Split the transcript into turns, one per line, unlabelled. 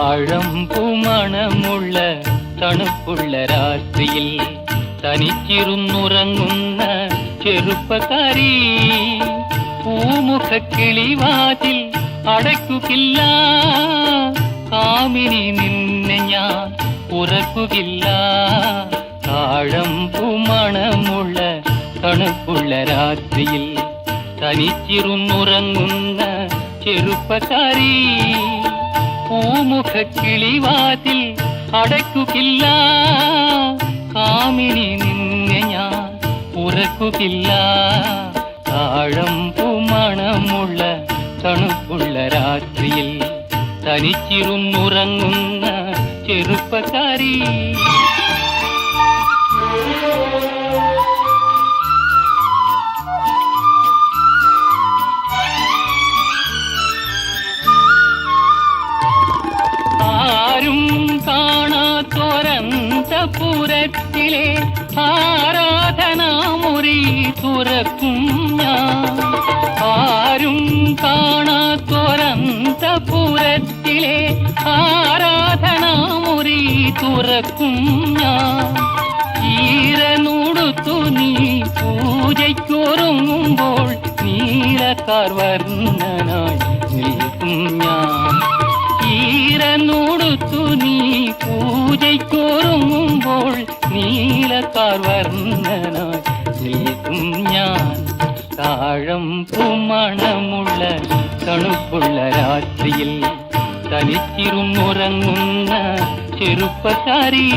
ആഴംപുമണമുള്ള തണുപ്പുള്ള രാത്രിയിൽ തനിച്ചിരുന്നുറങ്ങുന്ന ചെറുപ്പക്കാരി പൂമുഖ കിളിവാതിൽ അടയ്ക്കുകില്ല കാമിനി നിന്നെ ഞാൻ ഉറക്കുകില്ല ആഴംപുമണമുള്ള തണുപ്പുള്ള രാത്രിയിൽ തനിച്ചിരുന്നുറങ്ങുന്ന ചെറുപ്പക്കാരി പൂമുഖ കിളിവാതിൽ അടയ്ക്കുകില്ല കാമിനി നിന്നെ ഞാൻ ഉറക്കുകില്ല പൂമണമുള്ള തണുപ്പുള്ള രാത്രിയിൽ തനിച്ചിരുന്നുറങ്ങുന്ന ചെറുപ്പക്കാരി. കാണാത്തൊരന്തപുരത്തിലെ ആരാധനാമുറി തുറക്കും ഞാൻ. ആരും ആരാധന ആരാധനാമുറി തുറക്കും ഞാൻ. ഈരനുടുത്തു നീ പൂജയ്ക്കൊരുങ്ങുമ്പോൾ നീലക്കാർ വർണനായി നിൽക്കും ഞാൻ. വർണനായി നീക്കും ഞാൻ. താഴം പൂമണമുള്ള തണുപ്പുള്ള രാത്രിയിൽ തനിച്ചിരുന്നുറങ്ങുന്ന ചെറുപ്പക്കാരി.